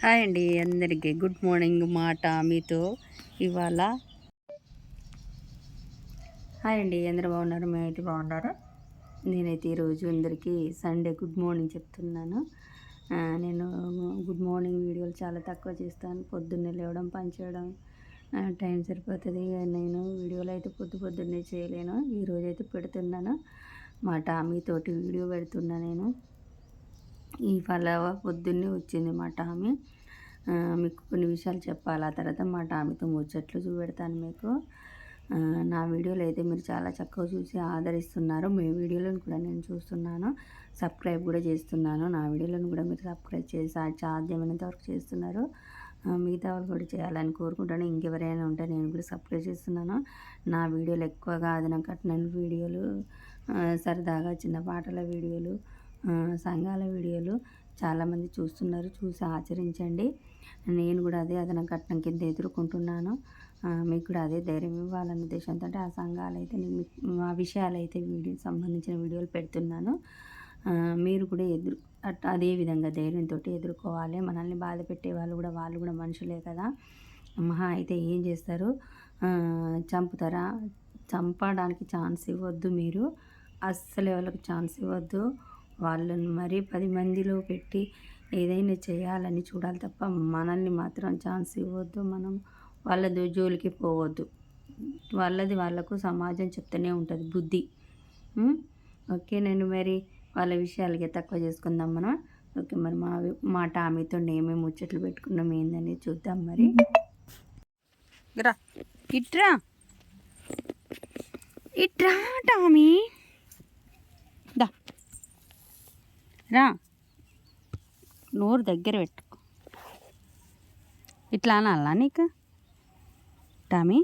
Hi అండి అందరికీ. Good morning మాట మీతో ఇవాళ. హాయ్ అండి అందరూ బాగున్నారు? మేమైతే బాగున్నారు? నేనైతే ఈరోజు అందరికీ సండే గుడ్ మార్నింగ్ చెప్తున్నాను. నేను గుడ్ మార్నింగ్ వీడియోలు చాలా తక్కువ చేస్తాను. పొద్దున్నే లేవడం పనిచేయడం టైం సరిపోతుంది. నేను వీడియోలు అయితే పొద్దు పొద్దున్నే చేయలేను. ఈరోజు అయితే పెడుతున్నాను. మా టామీతోటి వీడియో పెడుతున్నా నేను. ఈ ఫలవ పొద్దున్నే వచ్చింది మా టామీ. మీకు కొన్ని విషయాలు చెప్పాలి. ఆ తర్వాత మా టామీతో ముచ్చట్లు చూపెడతాను మీకు. నా వీడియోలు అయితే మీరు చాలా చక్కగా చూసి ఆదరిస్తున్నారు. మీ వీడియోలను కూడా నేను చూస్తున్నాను. సబ్స్క్రైబ్ కూడా చేస్తున్నాను. నా వీడియోలను కూడా మీరు సబ్స్క్రైబ్ చేసి సాధ్యమైనంత వరకు చేస్తున్నారు. మిగతా వాళ్ళు కూడా చేయాలని కోరుకుంటాను. ఇంకెవరైనా ఉంటే నేను కూడా సబ్స్క్రైబ్ చేస్తున్నాను. నా వీడియోలు ఎక్కువగా అదనం కట్టిన వీడియోలు సరదాగా చిన్న పాటల వీడియోలు సంఘాల వీడియోలు చాలామంది చూస్తున్నారు చూసి ఆచరించండి. నేను కూడా అదే అదన కట్నం కింద ఎదుర్కొంటున్నాను. మీకు కూడా అదే ధైర్యం ఇవ్వాలన్న ఉద్దేశంతో అంటే ఆ సంఘాలు అయితే నేను ఆ విషయాలు అయితే వీడియో సంబంధించిన వీడియోలు పెడుతున్నాను. మీరు కూడా ఎదురు అట్ అదే విధంగా ధైర్యంతో ఎదుర్కోవాలి. మనల్ని బాధ పెట్టే వాళ్ళు కూడా వాళ్ళు కూడా మనుషులే కదా. మహా అయితే ఏం చేస్తారు? చంపుతారా? చంపడానికి ఛాన్స్ ఇవ్వద్దు మీరు. అస్సలు వాళ్ళకి ఛాన్స్ ఇవ్వద్దు. వాళ్ళని మరీ పది మందిలో పెట్టి ఏదైనా చేయాలని చూడాలి తప్ప మనల్ని మాత్రం ఛాన్స్ ఇవ్వద్దు. మనం వాళ్ళ జోలికి పోవద్దు. వాళ్ళది వాళ్ళకు సమాజం చెప్తూనే ఉంటుంది. బుద్ధి. ఓకే నేను మరి వాళ్ళ విషయాలకి తక్కువ చేసుకుందాం మనం. ఓకే మరి మా మా టామీతో ఏమేమి ముచ్చట్లు పెట్టుకున్నాం. ఏందని చూద్దాం మరి. రా. ఇట్రా. ఇట్రా టామీ. దా. రా. నోరు దగ్గర పెట్టుకో ఇట్లా అనాలా నీకు? టామీ?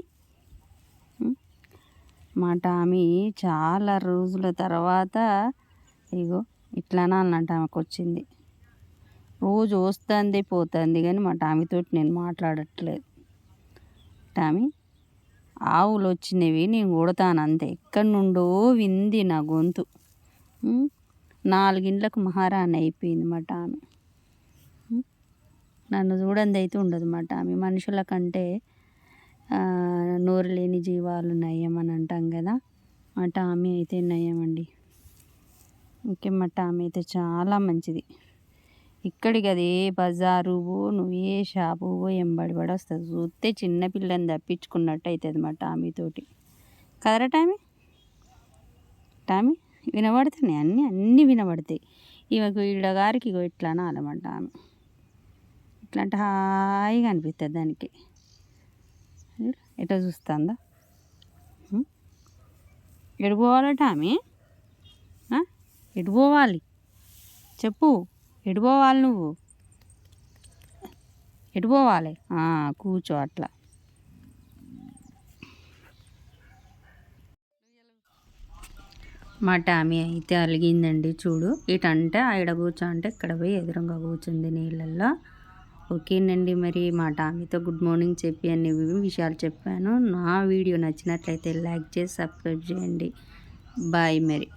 మా టామీ చాలా రోజుల తర్వాత ఇగో ఇట్లా అనాలంట ఆమెకు వచ్చింది. రోజు వస్తుంది పోతుంది కానీ మా టామీతో నేను మాట్లాడట్లేదు. టామీ ఆవులు వచ్చినవి నేను కొడతాను అంతే ఎక్కడి నుండో వింది నా గొంతు. నాలుగిండ్లకు మహారాణి అయిపోయింది మా టామీ నన్ను చూడంది అయితే ఉండదు మా టామీ మనుషుల కంటే నోరు లేని జీవాలు నయం అని అంటాం కదా. మా టామీ అయితే నయం అండి ఓకే మా టామీ అయితే చాలా మంచిది. ఇక్కడికి అది ఏ బజారు పో నువ్వు ఏ షాపు పో ఎంబడి పడి వస్తుంది. చూస్తే చిన్నపిల్లని తప్పించుకున్నట్టు అవుతుంది మా టామీతోటి కదరా టామీ? టామీ? వినబడుతున్నాయి. అన్నీ అన్నీ వినబడతాయి. ఈమెకు ఈడ గారికి ఇగో ఇట్లా అనాలన్నమాట ఆమె. ఇట్లా అంటే హాయిగా అనిపిస్తుంది దానికి. ఎట్లా చూస్తుందా? ఎటు పోవాలట ఆమె? ఎటు పోవాలి? చెప్పు. ఎటు పోవాలి నువ్వు? ఎటు పోవాలి? కూర్చో అట్లా. మా టామీ అయితే అలిగిందండి చూడు. ఇటంటే ఆడ కూర్చో అంటే ఇక్కడ పోయి ఎదురుగా కూర్చుంది నీళ్ళల్లో. ఓకేనండి మరి మా టామీతో గుడ్ మార్నింగ్ చెప్పి అన్ని విషయాలు చెప్పాను. నా వీడియో నచ్చినట్లయితే లైక్ చేసి సబ్స్క్రైబ్ చేయండి. బాయ్ మరి.